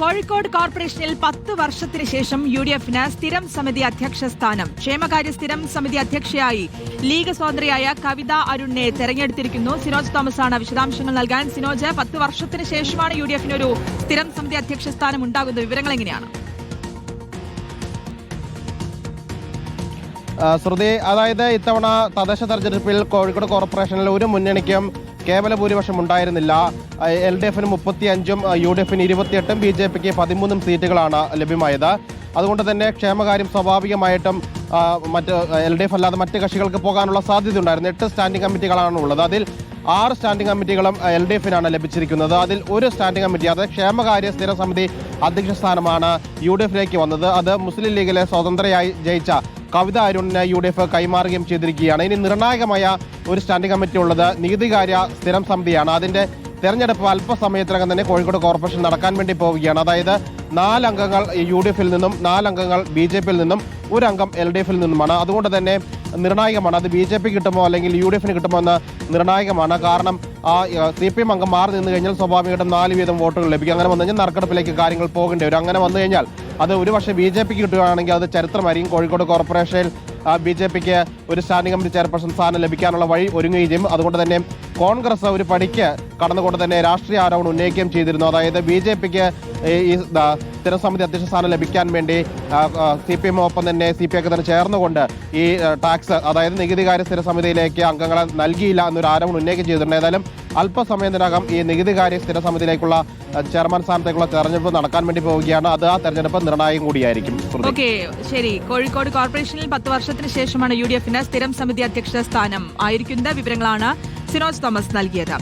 കോഴിക്കോട് കോർപ്പറേഷനിൽ പത്ത് വർഷത്തിന് ശേഷം യു ഡി എഫിന് സ്ഥിരം സമിതി അധ്യക്ഷ സ്ഥാനം. ക്ഷേമകാര്യ സ്ഥിരം സമിതി അധ്യക്ഷയായി ലീഗ് സ്വതന്ത്രയായ കവിത അരുണിനെ തെരഞ്ഞെടുത്തിരിക്കുന്നു. സിനോജ് തോമസ് ആണ് വിശദാംശങ്ങൾ നൽകാൻ. സിനോജ് പത്ത് വർഷത്തിന് ശേഷമാണ് യു ഡി എഫിന് ഒരു സ്ഥിരം സമിതി അധ്യക്ഷ സ്ഥാനം ഉണ്ടാകുന്നത്. വിവരങ്ങൾ എങ്ങനെയാണ്? ശ്രുതി അതായത് ഇത്തവണ തദ്ദേശ തെരഞ്ഞെടുപ്പിൽ കോഴിക്കോട് കോർപ്പറേഷനിൽ ഒരു മുന്നണിക്കും കേവല ഭൂരിപക്ഷം ഉണ്ടായിരുന്നില്ല. എൽ ഡി എഫിന് മുപ്പത്തി അഞ്ചും യു ഡി എഫിന് ഇരുപത്തിയെട്ടും ബി ജെ പിക്ക് പതിമൂന്നും സീറ്റുകളാണ് ലഭ്യമായത്. അതുകൊണ്ട് തന്നെ ക്ഷേമകാര്യം സ്വാഭാവികമായിട്ടും മറ്റ് എൽ ഡി എഫ് അല്ലാതെ മറ്റ് കക്ഷികൾക്ക് പോകാനുള്ള സാധ്യത ഉണ്ടായിരുന്നു എട്ട് സ്റ്റാൻഡിംഗ് കമ്മിറ്റികളാണ് ഉള്ളത്. അതിൽ ആറ് സ്റ്റാൻഡിംഗ് കമ്മിറ്റികളും എൽ ഡി എഫിനാണ് ലഭിച്ചിരിക്കുന്നത്. അതിൽ ഒരു സ്റ്റാൻഡിംഗ് കമ്മിറ്റി അത് ക്ഷേമകാര്യ സ്ഥിര സമിതി അധ്യക്ഷ സ്ഥാനമാണ് യു ഡി എഫിലേക്ക് വന്നത്. അത് മുസ്ലിം ലീഗിലെ സ്വതന്ത്രയായി ജയിച്ച കവിത അരുണിന് യു ഡി എഫ് കൈമാറുകയും ചെയ്തിരിക്കുകയാണ്. ഇനി നിർണായകമായ ഒരു സ്റ്റാൻഡിംഗ് കമ്മിറ്റി ഉള്ളത് നീതികാര്യ സ്ഥിരം സമിതിയാണ്. അതിന്റെ തെരഞ്ഞെടുപ്പ് അല്പസമയത്തിനകം തന്നെ കോഴിക്കോട് കോർപ്പറേഷൻ നടക്കാൻ വേണ്ടി പോവുകയാണ്. അതായത് നാലംഗങ്ങൾ യു ഡി എഫിൽ നിന്നും നാലംഗങ്ങൾ ബി ജെ പിയിൽ നിന്നും ഒരു അംഗം എൽ ഡി എഫിൽ നിന്നുമാണ്. അതുകൊണ്ട് തന്നെ നിർണായകമാണ്. അത് ബി ജെ പി കിട്ടുമോ അല്ലെങ്കിൽ യു ഡി എഫിന് കിട്ടുമോ എന്ന് നിർണായകമാണ്. കാരണം ആ സി പി എം അംഗം മാറി നിന്ന് കഴിഞ്ഞാൽ സ്വാഭാവികമായിട്ടും നാല് വീതം വോട്ടുകൾ ലഭിക്കും. അങ്ങനെ വന്നു കഴിഞ്ഞാൽ നറുക്കെടുപ്പിലേക്ക് കാര്യങ്ങൾ പോകേണ്ടി വരും. അങ്ങനെ വന്നു കഴിഞ്ഞാൽ അത് ഒരു പക്ഷേ ബി ജെ പിക്ക് കിട്ടുകയാണെങ്കിൽ അത് ചരിത്രമായിരിക്കും. കോഴിക്കോട് കോർപ്പറേഷനിൽ ബി ജെ പിക്ക് ഒരു സ്റ്റാൻഡിംഗ് കമ്മിറ്റി ചെയർപേഴ്സൺ സ്ഥാനം ലഭിക്കാനുള്ള വഴി ഒരുങ്ങുകയും ചെയ്യും. അതുകൊണ്ട് തന്നെ കോൺഗ്രസ് ഒരു പടിക്ക് കടന്നുകൊണ്ട് തന്നെ രാഷ്ട്രീയ ആരോപണം ഉന്നയിക്കുകയും ചെയ്തിരുന്നു. അതായത് ബി ജെ പിക്ക് ഈ സ്ഥിരസമിതി അധ്യക്ഷ സ്ഥാനം ലഭിക്കാൻ വേണ്ടി സി പി എം ഒപ്പം തന്നെ സി പി ഒക്കെ തന്നെ ചേർന്നുകൊണ്ട് ഈ ടാക്സ് അതായത് നികുതികാര്യ സ്ഥിരസമിതിയിലേക്ക് അംഗങ്ങളെ നൽകിയില്ല എന്നൊരു ആരോപണം ഉന്നയിക്കുകയും ചെയ്തിട്ടുണ്ട്. ഏതായാലും അല്പസമയത്തിനകം ഈ നികുതികാര്യ സ്ഥിരസമിതിയിലേക്കുള്ള ചെയർമാൻ സ്ഥാനത്തേക്കുള്ള തെരഞ്ഞെടുപ്പ് നടക്കാൻ വേണ്ടി പോവുകയാണ്. അത് ആ തെരഞ്ഞെടുപ്പ് നിർണായകം കൂടിയായിരിക്കും. ഓക്കെ ശരി. കോഴിക്കോട് കോർപ്പറേഷനിൽ പത്ത് വർഷത്തിന് ശേഷമാണ് യു ഡി എഫിന് സ്ഥിരം സമിതി അധ്യക്ഷ സ്ഥാനം. ആയിരിക്കുന്ന വിവരങ്ങളാണ് സിനോജ് തോമസ് നൽകിയത്.